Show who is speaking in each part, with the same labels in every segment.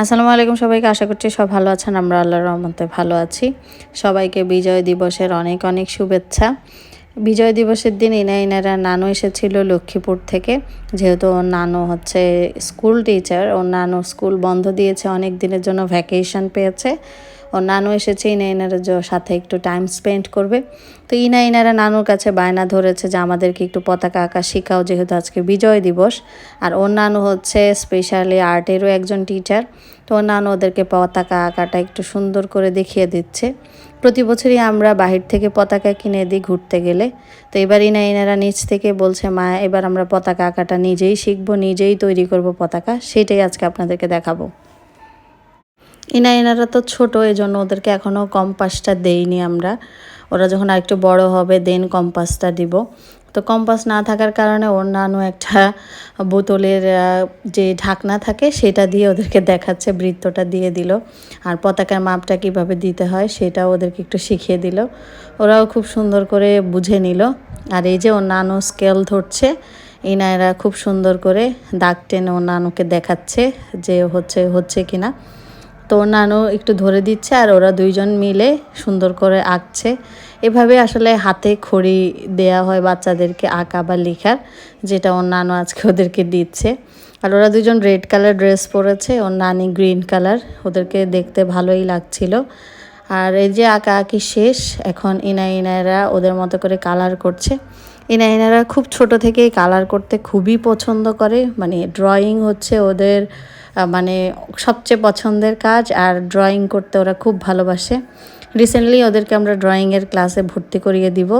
Speaker 1: আসসালামু আলাইকুম সবাইকে, আশা করছি সব ভালো আছেন। আমরা আল্লাহর রহমতে ভালো আছি। সবাইকে বিজয় দিবসের অনেক অনেক শুভেচ্ছা। বিজয় দিবসের দিন ইনা ইনারা নানু এসেছিল লক্ষ্মীপুর থেকে। যেহেতু ওর নানু হচ্ছে স্কুল টিচার, ওর নানু স্কুল বন্ধ দিয়েছে, অনেক দিনের জন্য ভ্যাকেশন পেয়েছে। ওর নানু এসেছে ইনা ইনারা সাথে একটু টাইম স্পেন্ড করবে। তো ইনা ইনারা নানুর কাছে বায়না ধরেছে যে, আমাদেরকে একটু পতাকা আঁকা শেখাও, যেহেতু আজকে বিজয় দিবস। আর ওর নানু হচ্ছে স্পেশালি আর্টেরও একজন টিচার তো নানু ওদেরকে পতাকা আঁকাটা একটু সুন্দর করে দেখিয়ে দিচ্ছে। প্রতি বছরই আমরা বাহির থেকে পতাকা কিনে দিই ঘুরতে গেলে। তো এবার ইনা ইনারা নিচ থেকে বলছে, মা, এবার আমরা পতাকা আঁকাটা নিজেই শিখব, নিজেই তৈরি করব পতাকা। সেটাই আজকে আপনাদেরকে দেখাবো। ইনা ইনারা তো ছোট এই জন্য ওদেরকে এখনও কম্পাসটা দেইনি আমরা। ওরা যখন আরেকটু বড় হবে, দেন কম্পাসটা দিব। তো কম্পাস না থাকার কারণে অন্যান্য একটা বোতলের যে ঢাকনা থাকে সেটা দিয়ে ওদেরকে দেখাচ্ছে, বৃত্তটা দিয়ে দিল। আর পতাকার মাপটা কীভাবে দিতে হয় সেটা ওদেরকে একটু শিখিয়ে দিল। ওরাও খুব সুন্দর করে বুঝে নিল। আর এই যে নানু স্কেল ধরছে ইনায়রা খুব সুন্দর করে দাগ টেনে নানুকে দেখাচ্ছে যে হচ্ছে হচ্ছে কিনা। তো নানু একটু ধরে দিচ্ছে আর ওরা দুইজন মিলে সুন্দর করে আঁকছে। এভাবে আসলে হাতে খড়ি দেয়া হয় বাচ্চাদেরকে আঁকা বা লেখার, যেটা ওর নানু আজকে ওদেরকে দিচ্ছে। আর ওরা দুজন রেড কালার ড্রেস পরেছে, ওর নানি গ্রিন কালার, ওদেরকে দেখতে ভালোই লাগছিল। আর এই যে আঁকা আঁকি শেষ, এখন ইনা ইনায়রা ওদের মতো করে কালার করছে। ইনা ইনারা খুব ছোট থেকেই কালার করতে খুবই পছন্দ করে মানে ড্রয়িং হচ্ছে ওদের মানে সবচেয়ে পছন্দের কাজ আর ড্রয়িং করতে ওরা খুব ভালোবাসে। রিসেন্টলি ওদেরকে আমরা ড্রয়িংয়ের ক্লাসে ভর্তি করিয়ে দিব।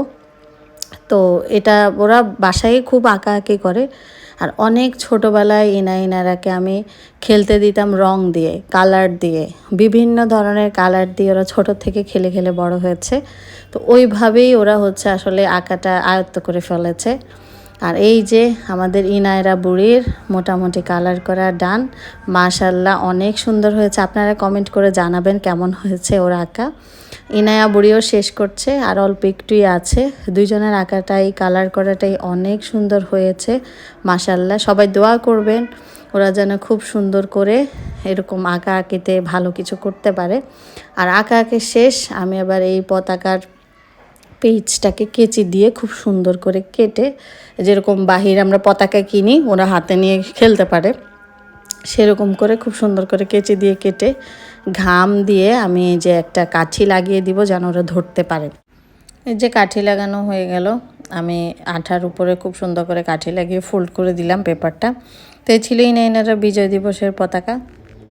Speaker 1: তো এটা ওরা বাসায় খুব আঁকাআঁকি করে। আর অনেক ছোটোবেলায় ইনা ইনারাকে আমি খেলতে দিতাম রং দিয়ে কালার দিয়ে, বিভিন্ন ধরনের কালার দিয়ে ওরা ছোট থেকে খেলে খেলে বড় হয়েছে। তো ওইভাবেই ওরা হচ্ছে আসলে আঁকাটা আয়ত্ত করে ফেলেছে। আর এই যে আমাদের ইনায়রা বুড়ির মোটামুটি কালার করা ডান, মাশাল্লাহ অনেক সুন্দর হয়েছে। আপনারা কমেন্ট করে জানাবেন কেমন হয়েছে ওর আঁকা। ইনায়া বুড়িও শেষ করছে আর অল্প একটুই আছে। দুইজনের আঁকাটাই কালার করাটাই অনেক সুন্দর হয়েছে, মাশাল্লাহ। সবাই দোয়া করবেন ওরা যেন খুব সুন্দর করে এরকম আঁকা আঁকিতে ভালো কিছু করতে পারে। আর আঁকা আঁকি শেষ, আমি আবার এই পতাকার পেজটাকে কেচি দিয়ে খুব সুন্দর করে কেটে, যেরকম বাহির আমরা পতাকা কিনি, ওরা হাতে নিয়ে খেলতে পারে, সেরকম করে খুব সুন্দর করে কেচি দিয়ে কেটে ঘাম দিয়ে আমি যে একটা কাঠি লাগিয়ে দিব যেন ওরা ধরতে পারে। এই যে কাঠি লাগানো হয়ে গেল, আমি আঠার উপরে খুব সুন্দর করে কাঠি লাগিয়ে ফোল্ড করে দিলাম পেপারটা তো এই ছিল ইনাইনারা বিজয় দিবসের পতাকা।